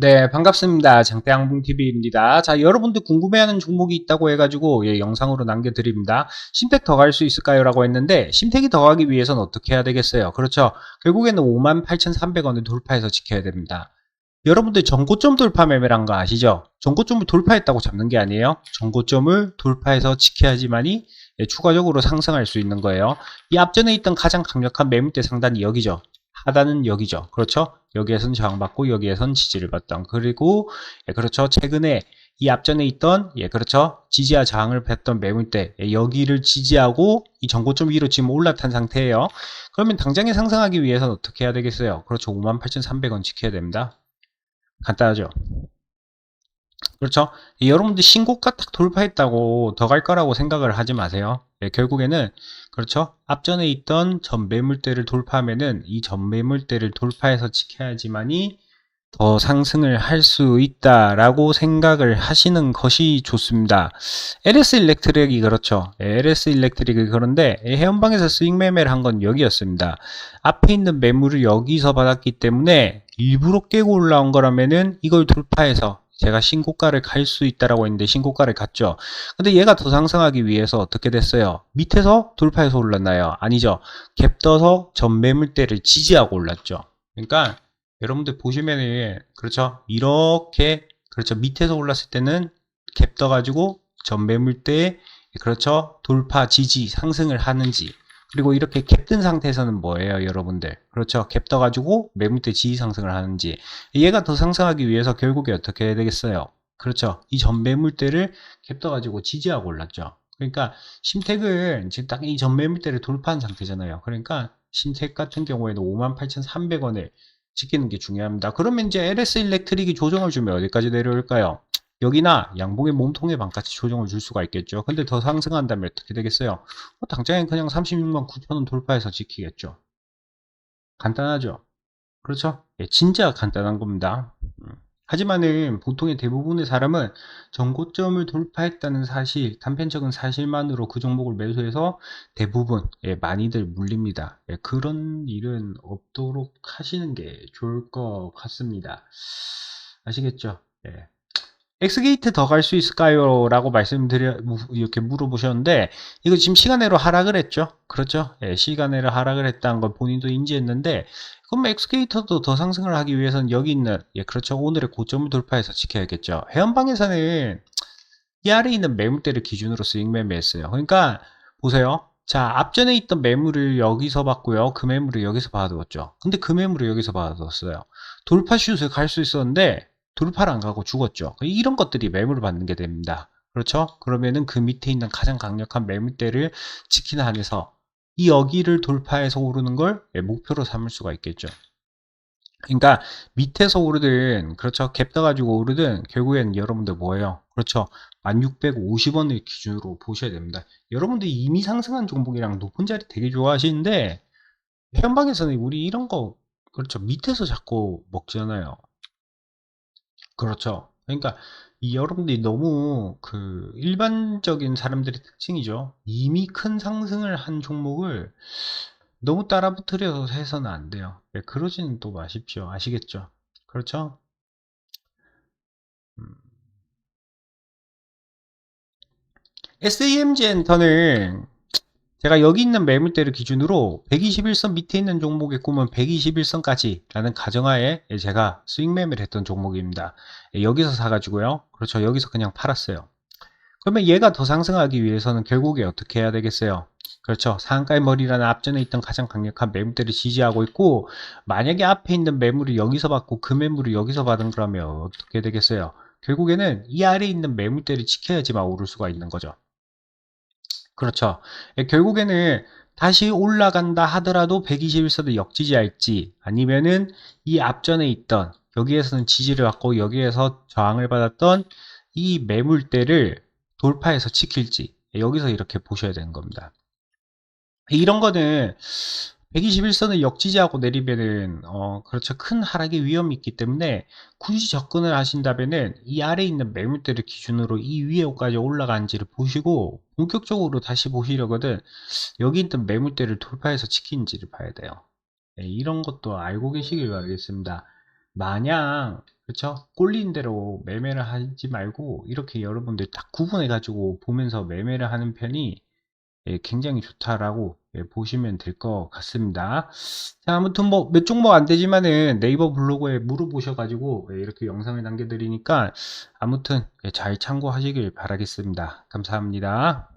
네, 반갑습니다. 장대항봉TV입니다. 자, 여러분들 궁금해하는 종목이 있다고 해가지고, 예, 영상으로 남겨드립니다. 심택 더 갈 수 있을까요? 라고 했는데, 심택이 더 가기 위해서는 어떻게 해야 되겠어요? 그렇죠. 결국에는 58,300원을 돌파해서 지켜야 됩니다. 여러분들 전고점 돌파 매매란 거 아시죠? 전고점을 돌파했다고 잡는 게 아니에요. 전고점을 돌파해서 지켜야지만이 예, 추가적으로 상승할 수 있는 거예요. 이 앞전에 있던 가장 강력한 매물대 상단이 여기죠. 하단은 여기죠. 그렇죠? 여기에선 저항받고 여기에선 지지를 받던 그리고 예, 그렇죠. 최근에 이 앞전에 있던 예 그렇죠. 지지와 저항을 뺐던 매물대 예, 여기를 지지하고 이 전고점 위로 지금 올라탄 상태예요. 그러면 당장에 상승하기 위해서는 어떻게 해야 되겠어요? 그렇죠. 58,300원 지켜야 됩니다. 간단하죠. 그렇죠. 여러분들 신고가 딱 돌파했다고 더 갈 거라고 생각을 하지 마세요. 예, 결국에는 그렇죠. 앞전에 있던 전 매물대를 돌파하면은 이 전 매물대를 돌파해서 지켜야지만이 더 상승을 할 수 있다라고 생각을 하시는 것이 좋습니다. LS 일렉트릭이 그렇죠. 예, LS 일렉트릭이 그런데 해연방에서 스윙 매매를 한 건 여기였습니다. 앞에 있는 매물을 여기서 받았기 때문에 일부러 깨고 올라온 거라면은 이걸 돌파해서 제가 신고가를 갈 수 있다라고 했는데 신고가를 갔죠. 근데 얘가 더 상승하기 위해서 어떻게 됐어요? 밑에서 돌파해서 올랐나요? 아니죠. 갭 떠서 전 매물대를 지지하고 올랐죠. 그러니까 여러분들 보시면은 그렇죠. 이렇게 그렇죠. 밑에서 올랐을 때는 갭 떠가지고 전 매물대에 그렇죠. 돌파 지지 상승을 하는지 그리고 이렇게 캡뜬 상태에서는 뭐예요, 여러분들? 그렇죠. 캡 떠가지고 매물대 지지 상승을 하는지. 얘가 더 상승하기 위해서 결국에 어떻게 해야 되겠어요? 그렇죠. 이 전 매물대를 캡 떠가지고 지지하고 올랐죠. 그러니까 심택은 지금 딱 이 전 매물대를 돌파한 상태잖아요. 그러니까 심택 같은 경우에는 58,300원을 지키는 게 중요합니다. 그러면 이제 LS 일렉트릭이 조정을 주면 어디까지 내려올까요? 여기나 양봉의 몸통의 반까지 조정을 줄 수가 있겠죠. 근데 더 상승한다면 어떻게 되겠어요? 뭐 당장에 그냥 36만 9천원 돌파해서 지키겠죠. 간단하죠. 그렇죠? 예, 진짜 간단한 겁니다. 음. 하지만은 보통의 대부분의 사람은 전고점을 돌파했다는 사실, 단편적인 사실만으로 그 종목을 매수해서 대부분 예, 많이들 물립니다. 예, 그런 일은 없도록 하시는 게 좋을 것 같습니다. 아시겠죠? 예. 엑스게이트 더 갈 수 있을까요? 라고 말씀드려, 이렇게 물어보셨는데, 이거 지금 시간내로 하락을 했죠? 그렇죠? 예, 시간내로 하락을 했다는 걸 본인도 인지했는데, 그럼 엑스게이터도 더 상승을 하기 위해서는 여기 있는, 예, 그렇죠. 오늘의 고점을 돌파해서 지켜야겠죠. 회원방에서는 이 아래에 있는 매물대를 기준으로 스윙 매매했어요. 그러니까, 보세요. 자, 앞전에 있던 매물을 여기서 받고요. 그 매물을 여기서 받아뒀죠. 근데 그 매물을 여기서 받아뒀어요. 돌파 슛을 갈 수 있었는데, 돌파를 안 가고 죽었죠. 이런 것들이 매물을 받는 게 됩니다. 그렇죠? 그러면은 그 밑에 있는 가장 강력한 매물대를 지키는 한에서 이 여기를 돌파해서 오르는 걸 예, 목표로 삼을 수가 있겠죠. 그러니까 밑에서 오르든 그렇죠 갭 떠가지고 오르든 결국엔 여러분들 뭐예요 그렇죠 1650원을 기준으로 보셔야 됩니다 여러분들이 이미 상승한 종목이랑 높은 자리 되게 좋아하시는데 회원방에서는 우리 이런 거 그렇죠 밑에서 자꾸 먹잖아요 그렇죠. 그러니까 이 여러분들이 너무 그 일반적인 사람들의 특징이죠. 이미 큰 상승을 한 종목을 너무 따라붙으려서 해서는 안 돼요. 네, 그러지는 또 마십시오. 아시겠죠? 그렇죠? 음. SAMG 엔터는 제가 여기 있는 매물대를 기준으로 121선 밑에 있는 종목의 꿈은 121선까지 라는 가정하에 제가 스윙 매매를 했던 종목입니다. 여기서 사가지고요. 그렇죠. 여기서 그냥 팔았어요. 그러면 얘가 더 상승하기 위해서는 결국에 어떻게 해야 되겠어요? 그렇죠. 상한가의 머리라는 앞전에 있던 가장 강력한 매물대를 지지하고 있고 만약에 앞에 있는 매물을 여기서 받고 그 매물을 여기서 받은 거라면 어떻게 되겠어요? 결국에는 이 아래에 있는 매물대를 지켜야지만 오를 수가 있는 거죠. 그렇죠. 예, 결국에는 다시 올라간다 하더라도 121선을 역지지할지 아니면은 이 앞전에 있던 여기에서는 지지를 받고 여기에서 저항을 받았던 이 매물대를 돌파해서 지킬지 예, 여기서 이렇게 보셔야 되는 겁니다. 이런 거는 121선을 역지지하고 내리면은 어 그렇죠. 큰 하락의 위험이 있기 때문에 굳이 접근을 하신다면은 이 아래에 있는 매물대를 기준으로 이 위에까지 올라간지를 보시고 본격적으로 다시 보시려거든 여기 있는 매물대를 돌파해서 지킨지를 봐야 돼요. 네, 이런 것도 알고 계시길 바라겠습니다. 마냥 그렇죠? 꼴린 대로 매매를 하지 말고 이렇게 여러분들 딱 구분해 가지고 보면서 매매를 하는 편이 예, 굉장히 좋다라고 예, 보시면 될 것 같습니다. 자, 아무튼 뭐 몇 종목 안 되지만은 네이버 블로그에 물어보셔가지고 예, 이렇게 영상을 남겨드리니까 아무튼 예, 잘 참고하시길 바라겠습니다. 감사합니다.